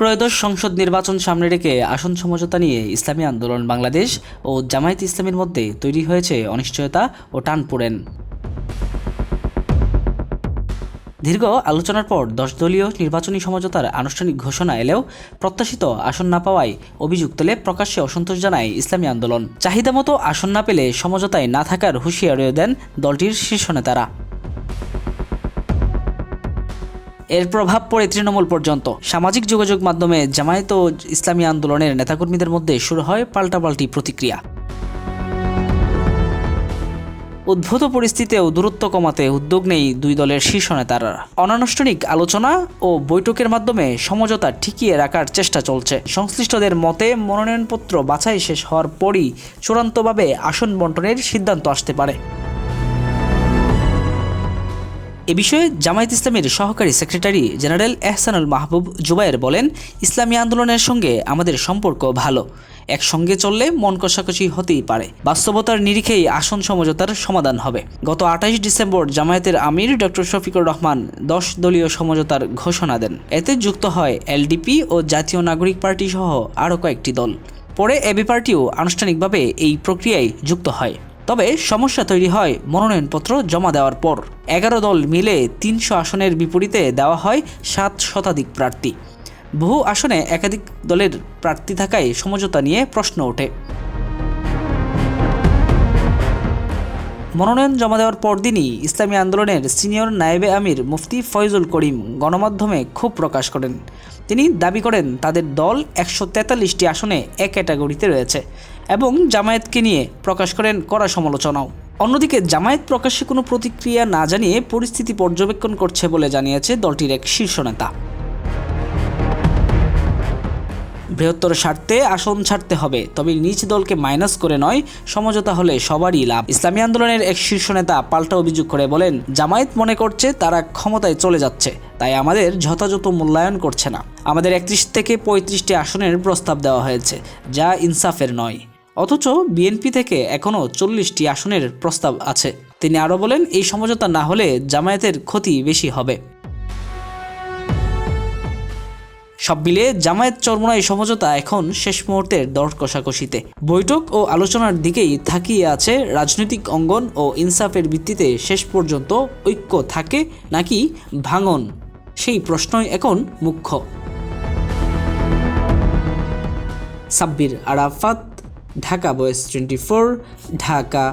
ত্রয়োদশ সংসদ নির্বাচন সামনে রেখে আসন সমঝোতা নিয়ে ইসলামী আন্দোলন বাংলাদেশ ও জামায়াত ইসলামের মধ্যে তৈরি হয়েছে অনিশ্চয়তা ও টানপোড়েন দীর্ঘ আলোচনার পর দশ দলীয় নির্বাচনী সমঝোতার আনুষ্ঠানিক ঘোষণা এলেও প্রত্যাশিত আসন না পাওয়ায় অভিযোগ তুলে প্রকাশ্যে অসন্তোষ জানায় ইসলামী আন্দোলন। চাহিদা মতো আসন না পেলে সমঝোতায় না থাকার হুঁশিয়ারিও দেন দলটির শীর্ষ নেতারা। এর প্রভাব পড়ে তৃণমূল পর্যন্ত। সামাজিক যোগাযোগ মাধ্যমে জামায়াত ও ইসলামী আন্দোলনের নেতাকর্মীদের মধ্যে শুরু হয় পাল্টাপাল্টি প্রতিক্রিয়া। উদ্ভূত পরিস্থিতিতেও দূরত্ব কমাতে উদ্যোগ নেই দুই দলের শীর্ষ নেতারা। অনানুষ্ঠানিক আলোচনা ও বৈঠকের মাধ্যমে সমঝোতা ঠিকিয়ে রাখার চেষ্টা চলছে। সংশ্লিষ্টদের মতে, মনোনয়নপত্র বাছাই শেষ হওয়ার পরই চূড়ান্তভাবে আসন বন্টনের সিদ্ধান্ত আসতে পারে। এ বিষয়ে জামায়াত ইসলামের সহকারী সেক্রেটারি জেনারেল এহসানুল মাহবুব জুবায়ের বলেন, ইসলামী আন্দোলনের সঙ্গে আমাদের সম্পর্ক ভালো। একসঙ্গে চললে মন কষাকষি হতেই পারে। বাস্তবতার নিরিখেই আসন সমঝোতার সমাধান হবে। গত আঠাইশ ডিসেম্বর জামায়াতের আমির ডক্টর শফিকুর রহমান দশ দলীয় সমঝোতার ঘোষণা দেন। এতে যুক্ত হয় এলডিপি ও জাতীয় নাগরিক পার্টি সহ আরও কয়েকটি দল। পরে এবি পার্টিও আনুষ্ঠানিকভাবে এই প্রক্রিয়ায় যুক্ত হয়। তবে সমস্যা তৈরি হয় মনোনয়নপত্র জমা দেওয়ার পর। এগারো দল মিলে তিনশো আসনের বিপরীতে দেওয়া হয় সাত শতাধিক প্রার্থী। বহু আসনে একাধিক দলের প্রার্থী থাকায় সমঝোতা নিয়ে প্রশ্ন ওঠে। মনোনয়ন জমা দেওয়ার পরদিনই ইসলামী আন্দোলনের সিনিয়র নায়েবে আমির মুফতি ফয়জুল করিম গণমাধ্যমে ক্ষোভ প্রকাশ করেন। তিনি দাবি করেন, তাদের দল একশো তেতাল্লিশটি আসনে এক ক্যাটাগরিতে রয়েছে। এবং জামায়াতকে নিয়ে প্রকাশ করেন কড়া সমালোচনাও। অন্যদিকে জামায়াত প্রকাশ্যে কোনো প্রতিক্রিয়া না জানিয়ে পরিস্থিতি পর্যবেক্ষণ করছে বলে জানিয়েছে দলটির এক শীর্ষ নেতা। বৃহত্তর স্বার্থে আসন ছাড়তে হবে, তবে নিজ দলকে মাইনাস করে নয়, সমঝোতা হলে সবারই লাভ। ইসলামী আন্দোলনের এক শীর্ষ নেতা পাল্টা অভিযোগ করে বলেন, জামায়াত মনে করছে তারা ক্ষমতায় চলে যাচ্ছে, তাই আমাদের যথাযথ মূল্যায়ন করছে না। আমাদের একত্রিশ থেকে পঁয়ত্রিশটি আসনের প্রস্তাব দেওয়া হয়েছে, যা ইনসাফের নয়। অথচ বিএনপি থেকে এখনও চল্লিশটি আসনের প্রস্তাব আছে। তিনি আরও বলেন, এই সমঝোতা না হলে জামায়াতের ক্ষতি বেশি হবে। সব মিলে জামায়াত চরমোনাই সমঝোতা এখন শেষ মুহূর্তের দর কষাকষিতে। বৈঠক ও আলোচনার দিকেই থাকিয়ে আছে রাজনৈতিক অঙ্গন ও ইনসাফের ভিত্তিতে শেষ পর্যন্ত ঐক্য থাকে নাকি ভাঙন, সেই প্রশ্নই এখন মুখ্য। Sabbir Arafat Dhaka boys twenty Dhaka